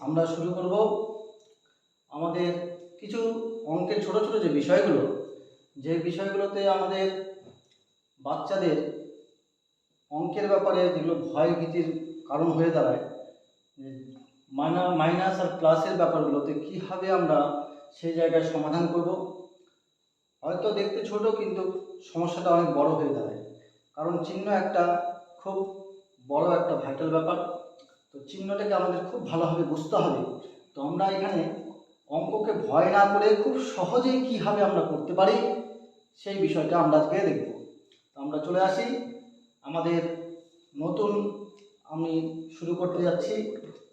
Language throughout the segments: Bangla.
আমরা শুরু করব আমাদের কিছু অঙ্কের ছোট ছোট যে বিষয়গুলো, যে বিষয়গুলোতে আমাদের বাচ্চাদের অঙ্কের ব্যাপারে যেগুলো ভয় ভীতির কারণ হয়ে দাঁড়ায় মাইনা, মাইনাস আর প্লাসের ব্যাপারগুলোতে কীভাবে আমরা সেই জায়গায় সমাধান করব, হয়তো দেখতে ছোট কিন্তু সমস্যাটা অনেক বড় হয়ে দাঁড়ায়। কারণ চিহ্ন একটা খুব বড় একটা ভাইটাল ব্যাপার। তো চিহ্নটাকে আমাদের খুব ভালোভাবে বুঝতে হবে। তো আমরা এখানে অঙ্ককে ভয় না করে খুব সহজেই কীভাবে আমরা করতে পারি, সেই বিষয়টা আমরা আজকে দেখব। তো আমরা চলে আসি আমাদের নতুন, আমি শুরু করতে যাচ্ছি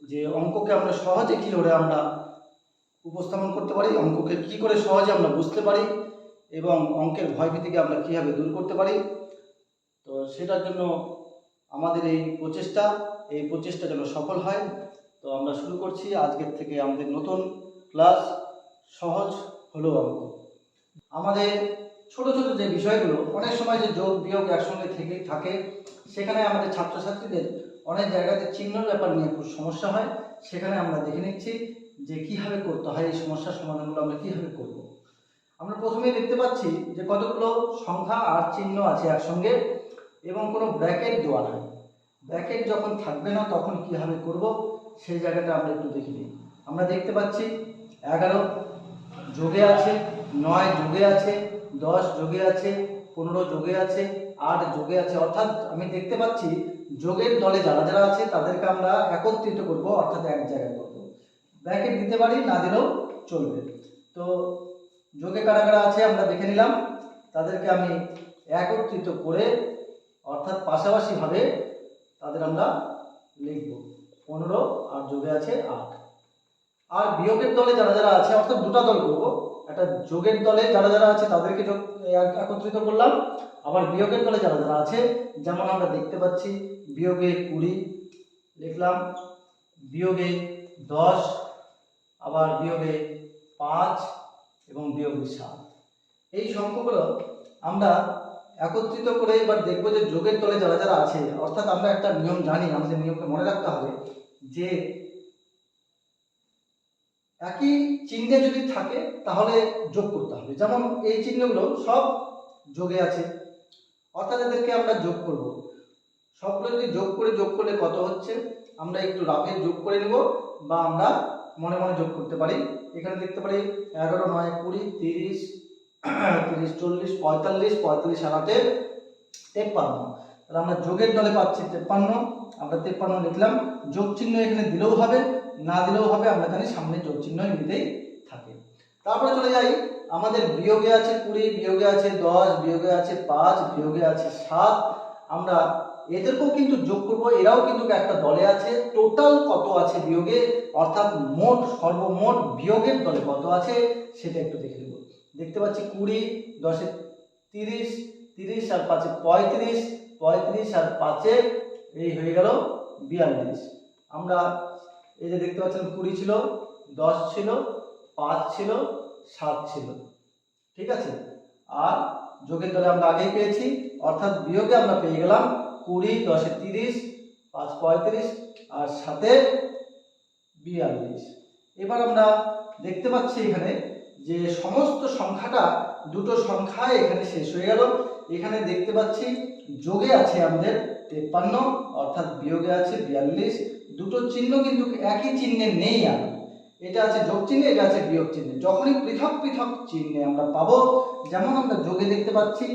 যে অঙ্ককে আমরা সহজে কী করে আমরা উপস্থাপন করতে পারি, অঙ্ককে কী করে সহজে আমরা বুঝতে পারি এবং অঙ্কের ভয়ভীতিকে আমরা কীভাবে দূর করতে পারি। তো সেটার জন্য আমাদের এই প্রচেষ্টা এই প্রচেষ্টা যেন সফল হয়। তো আমরা শুরু করছি। আজকের থেকে আমাদের নতুন ক্লাস সহজ হলো অঙ্ক। আমাদের ছোট ছোট যে বিষয়গুলো, অনেক সময় যে যোগ বিয়োগ একসঙ্গে থেকে থাকে, সেখানে আমাদের ছাত্রছাত্রীদের অনেক জায়গাতে চিহ্নর ব্যাপার নিয়ে খুব সমস্যা হয়। সেখানে আমরা দেখে নিচ্ছি যে কীভাবে করতে হয়, এই সমস্যার সমাধানগুলো আমরা কীভাবে করব। আমরা প্রথমেই দেখতে পাচ্ছি যে কতগুলো সংখ্যা আর চিহ্ন আছে একসঙ্গে এবং কোনো ব্র্যাকেট দেওয়া নাই। ব্র্যাকেট যখন থাকবে না, তখন কীভাবে করব, সেই জায়গাটা আমরা একটু দেখে নিই। আমরা দেখতে পাচ্ছি, এগারো যোগে আছে, নয় যোগে আছে, দশ যোগে আছে, পনেরো যোগে আছে, আট যোগে আছে। অর্থাৎ আমি দেখতে পাচ্ছি, যোগের দলে যারা যারা আছে, তাদেরকে আমরা একত্রিত করব, অর্থাৎ এক জায়গায় করব। ব্র্যাকেট দিতে পারি, না দিলেও চলবে। তো যোগে কারা কারা আছে, আমরা দেখে নিলাম। তাদেরকে আমি একত্রিত করে, অর্থাৎ পাশাপাশিভাবে তাদের আমরা লিখব। পনেরো আর যোগে আছে আট। আর বিয়োগের দলে যারা যারা আছে, অর্থাৎ দুটা দল করব। একটা যোগের দলে যারা যারা আছে, তাদেরকে একত্রিত করলাম। আবার বিয়োগের দলে যারা যারা আছে, যেমন আমরা দেখতে পাচ্ছি, বিয়োগে কুড়ি লিখলাম, বিয়োগে দশ, আবার বিয়োগে পাঁচ এবং বিয়োগে সাত। এই সংখ্যাগুলো আমরা একত্রিত করে এবার দেখব যে যোগের তলে যারা যারা আছে, অর্থাৎ আমরা একটা নিয়ম জানি, আমাদের নিয়মকে মনে রাখতে হবে যে একই চিহ্নে যদি থাকে, তাহলে যোগ করতে হবে। যেমন এই চিহ্নগুলো সব যোগে আছে, অর্থাৎ এদেরকে আমরা যোগ করব। সবগুলো যদি যোগ করে, যোগ করলে কত হচ্ছে? আমরা একটু রাফে যোগ করে নেব বা আমরা মনে মনে যোগ করতে পারি। এখানে দেখতে পারি এগারো, নয়, কুড়ি, তিরিশ তিরিশ, চল্লিশ, পঁয়তাল্লিশ পঁয়তাল্লিশ আর তেপ্পান্ন। তাহলে আমরা যোগের দলে পাচ্ছি তেপ্পান্ন, আমরা তেপ্পান্ন লিখলাম। যোগ চিহ্ন এখানে দিলেও হবে, না দিলেও হবে, আমরা জানি সামনে যোগ চিহ্ন এমনিতেই থাকে। তারপরে চলে যাই, আমাদের বিয়োগে আছে কুড়ি, বিয়োগে আছে দশ, বিয়োগে আছে পাঁচ, বিয়োগে আছে সাত। আমরা এদেরকেও কিন্তু যোগ করব, এরাও কিন্তু একটা দলে আছে। টোটাল কত আছে বিয়োগে? অর্থাৎ মোট, সর্বমোট বিয়োগের দলে কত আছে, সেটা একটু দেখে নেব। দেখতে পাচ্ছি কুড়ি, দশে তিরিশ তিরিশ আর পাঁচে পঁয়ত্রিশ পঁয়ত্রিশ আর পাঁচে এই হয়ে গেল বিয়াল্লিশ। আমরা এই যে দেখতে পাচ্ছেন কুড়ি ছিল, দশ ছিল, পাঁচ ছিল, সাত ছিল। ঠিক আছে? আর যোগের দলে আমরা আগেই পেয়েছি, অর্থাৎ বিয়োগে আমরা পেয়ে গেলাম কুড়ি, দশে তিরিশ, পাঁচ পঁয়ত্রিশ আর সাথে বিয়াল্লিশ। এবার আমরা দেখতে পাচ্ছি এখানে যে সমস্ত সংখ্যাটা দুটো সংখ্যা এখানে শেষ হয়ে গেল। এখানে দেখতে পাচ্ছি যোগে আছে আমাদের তেপ্পান্ন, অর্থাৎ বিয়োগে আছে বিয়াল্লিশ। দুটো চিহ্ন কিন্তু একই চিহ্নে নেই আর। এটা আছে যোগ চিহ্নে, এটা আছে বিয়োগ চিহ্নে। যখনই পৃথক পৃথক চিহ্নে আমরা পাবো, যেমন আমরা যোগে দেখতে পাচ্ছি,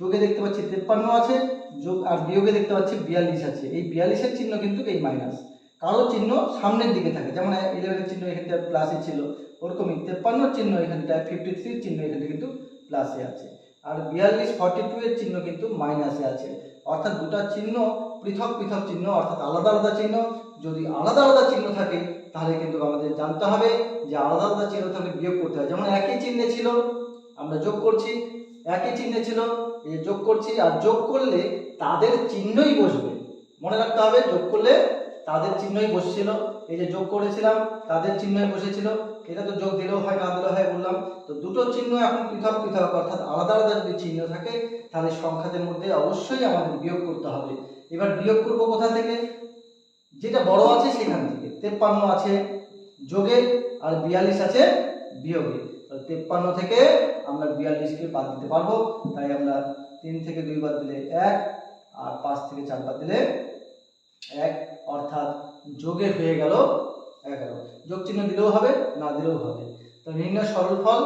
যোগে দেখতে পাচ্ছি তেপ্পান্ন আছে, যোগ আর বিয়োগে দেখতে পাচ্ছি বিয়াল্লিশ আছে। এই বিয়াল্লিশের চিহ্ন কিন্তু এই মাইনাস কারও চিহ্ন সামনের দিকে থাকে, যেমন ইলেভেনের চিহ্ন এখানটা প্লাসে ছিল। ওরকমই তেপ্পান্নর চিহ্ন এখানটায় ফিফটি থ্রির চিহ্ন এখানটা কিন্তু প্লাসে আছে। আর বিয়াল্লিশ ফর্টি টু এর চিহ্ন কিন্তু মাইনাসে আছে। অর্থাৎ দুটা চিহ্ন পৃথক পৃথক চিহ্ন, অর্থাৎ আলাদা আলাদা চিহ্ন। যদি আলাদা আলাদা চিহ্ন থাকে, তাহলে কিন্তু আমাদের জানতে হবে যে আলাদা আলাদা চিহ্ন থাকলে বিয়োগ করতে হয়। যেমন একই চিহ্নে ছিল, আমরা যোগ করছি। একই চিহ্নে ছিল, এই যোগ করছি, আর যোগ করলে তাদের চিহ্নই বসবে। মনে রাখতে হবে, যোগ করলে তাদের চিহ্নই বসছিল। এই যে যোগ করেছিলাম, তাদের চিহ্নই বসেছিল। এটা তো যোগ দিলেও হয় না দিলেও হয় বললাম। তো দুটো চিহ্ন এখন পৃথক পৃথক, অর্থাৎ আলাদা আলাদা যদি চিহ্ন থাকে, তাহলে সংখ্যাদের মধ্যে অবশ্যই আমাদের বিয়োগ করতে হবে। এবার বিয়োগ করব কোথা থেকে? যেটা বড় আছে সেখান থেকে। তেপ্পান্ন আছে যোগে আর বিয়াল্লিশ আছে বিয়োগে। তেপ্পান্ন থেকে আমরা বিয়াল্লিশকে বাদ দিতে পারব। তাই আমরা তিন থেকে দুই বাদ দিলে এক, আর পাঁচ থেকে চার বাদ দিলে এক, অর্থাৎ যোগে হয়ে গেল এগারো। যোগ চিহ্ন দিলেও হবে, না দিলেও হবে। তো নির্ণয় সরল ফল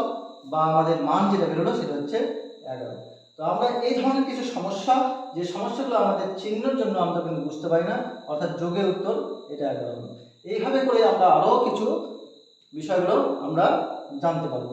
বা আমাদের মান যেটা বেরোলো সেটা হচ্ছে এগারো। তো আমরা এই ধরনের কিছু সমস্যা, যে সমস্যাগুলো আমাদের চিহ্নের জন্য আমরা কিন্তু বুঝতে পারি না, অর্থাৎ যোগের উত্তর এটা এগারো। এইভাবে করে আমরা আরও কিছু বিষয়গুলো আমরা জানতে পারব।